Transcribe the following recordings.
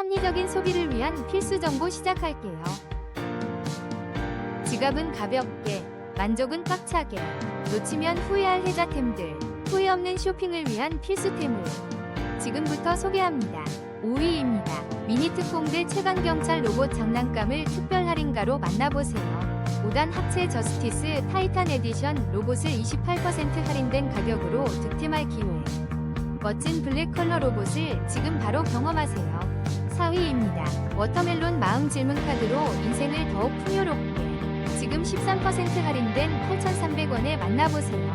합리적인 소비를 위한 필수 정보 시작할게요. 지갑은 가볍게, 만족은 꽉차게, 놓치면 후회할 혜자템들, 후회 없는 쇼핑을 위한 필수템을 지금부터 소개합니다. 5위입니다. 미니 특공대 최강경찰 로봇 장난감을 특별 할인가로 만나보세요. 5단 합체 저스티스 타이탄 에디션 로봇을 28% 할인된 가격으로 득템할 기회. 멋진 블랙 컬러 로봇을 지금 바로 경험하세요. 4위입니다. 워터멜론 마음 질문 카드로 인생을 더욱 풍요롭게. 지금 13% 할인된 8,300원에 만나보세요.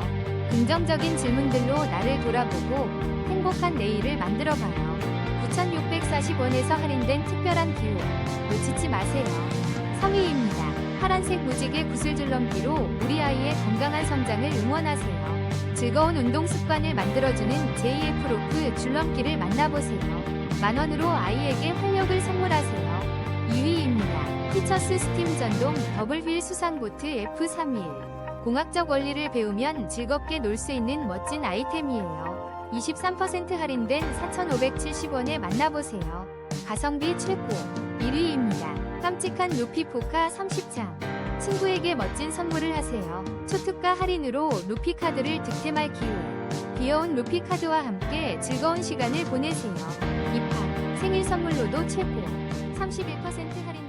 긍정적인 질문들로 나를 돌아보고 행복한 내일을 만들어봐요. 9,640원에서 할인된 특별한 기회. 놓치지 마세요. 3위입니다. 파란색 무지개 구슬 줄 넘기로 우리 아이의 건강한 성장을 응원하세요. 즐거운 운동 습관을 만들어주는 JF 로프 줄넘기를 만나보세요. 만원으로 아이에게 활력을 선물하세요. 2위입니다. 피처스 스팀 전동 더블 휠 수상보트 F31. 공학적 원리를 배우면 즐겁게 놀 수 있는 멋진 아이템이에요. 23% 할인된 4,570원에 만나보세요. 가성비 최고 1위입니다. 깜찍한 루피 포카 30장. 친구에게 멋진 선물을 하세요. 초특가 할인으로 루피 카드를 득템할 기회. 귀여운 루피 카드와 함께 즐거운 시간을 보내세요. 입학, 생일 선물로도 최고. 31% 할인.